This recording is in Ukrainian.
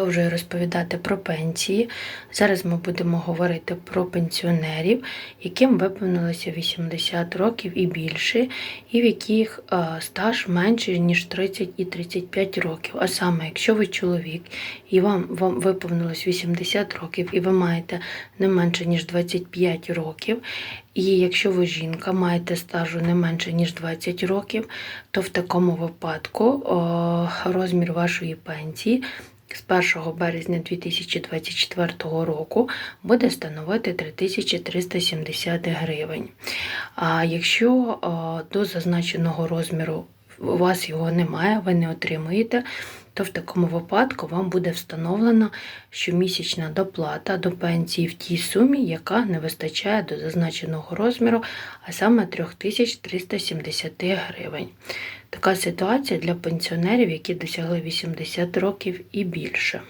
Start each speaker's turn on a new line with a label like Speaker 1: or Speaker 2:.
Speaker 1: Продовжую розповідати про пенсії. Зараз ми будемо говорити про пенсіонерів, яким виповнилося 80 років і більше, і в яких е, стаж менше ніж 30 і 35 років. А саме, якщо ви чоловік і вам, вам виповнилось 80 років, і ви маєте не менше ніж 25 років, і якщо ви жінка, маєте стажу не менше ніж 20 років, то в такому випадку о, розмір вашої пенсії з 1 березня 2024 року буде становити 3370 гривень. А якщо до зазначеного розміру у вас його немає, ви не отримуєте, то в такому випадку вам буде встановлена щомісячна доплата до пенсії в тій сумі, яка не вистачає до зазначеного розміру, а саме 3370 гривень. Така ситуація для пенсіонерів, які досягли 80 років і більше.